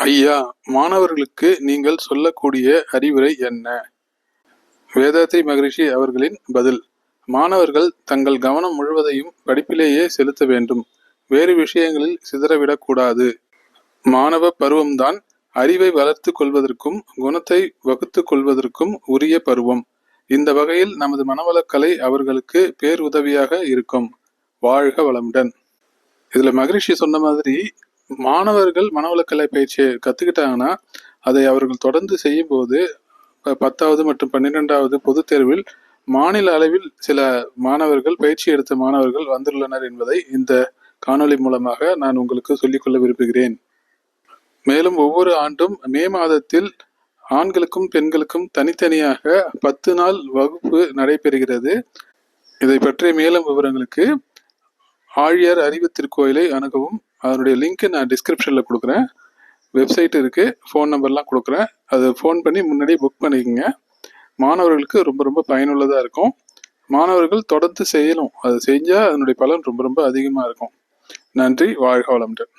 ஐயா மாணவர்களுக்கு நீங்கள் சொல்லக்கூடிய அறிவுரை என்ன? வேதாத்ரி மகரிஷி அவர்களின் பதில் மாணவர்கள் தங்கள் கவனம் முழுவதையும் படிப்பிலேயே செலுத்த வேண்டும். வேறு விஷயங்களில் சிதறவிடக்கூடாது. மாணவ பருவம்தான் அறிவை வளர்த்து கொள்வதற்கும் குணத்தை வகுத்து கொள்வதற்கும் உரிய பருவம். இந்த வகையில் நமது மனவளக்கலை அவர்களுக்கு பேருதவியாக இருக்கும். வாழ்க வளமுடன். இதுல மகரிஷி சொன்ன மாதிரி மாணவர்கள் மனவளக்கலை பயிற்சியை கத்துக்கிட்டாங்கன்னா அதை அவர்கள் தொடர்ந்து செய்யும்போது ப- பத்தாவது மற்றும் பன்னிரெண்டாவது பொதுத் தேர்வில் மாநில அளவில் சில மாணவர்கள் பயிற்சி எடுத்த மாணவர்கள் வந்துள்ளனர் என்பதை இந்த காணொளி மூலமாக நான் உங்களுக்கு சொல்லிக்கொள்ள விரும்புகிறேன். மேலும் ஒவ்வொரு ஆண்டும் மே மாதத்தில் ஆண்களுக்கும் பெண்களுக்கும் தனித்தனியாக பத்து நாள் வகுப்பு நடைபெறுகிறது. இதை பற்றிய மேலும் விவரங்களுக்கு ஆழியார் அறிவு திருக்கோயிலை அணுகவும் அதனுடைய லிங்க்கு நான் டிஸ்கிரிப்ஷனில் கொடுக்குறேன். வெப்சைட் இருக்குது ஃபோன் நம்பர்லாம் கொடுக்குறேன். அதை ஃபோன் பண்ணி முன்னாடியே புக் பண்ணிக்கோங்க. மாணவர்களுக்கு ரொம்ப ரொம்ப பயனுள்ளதாக இருக்கும். மாணவர்கள் தொடர்ந்து செய்யணும். அது செஞ்சால் அதனுடைய பலன் ரொம்ப ரொம்ப அதிகமாக இருக்கும். நன்றி வாழ்க வளமுடன்.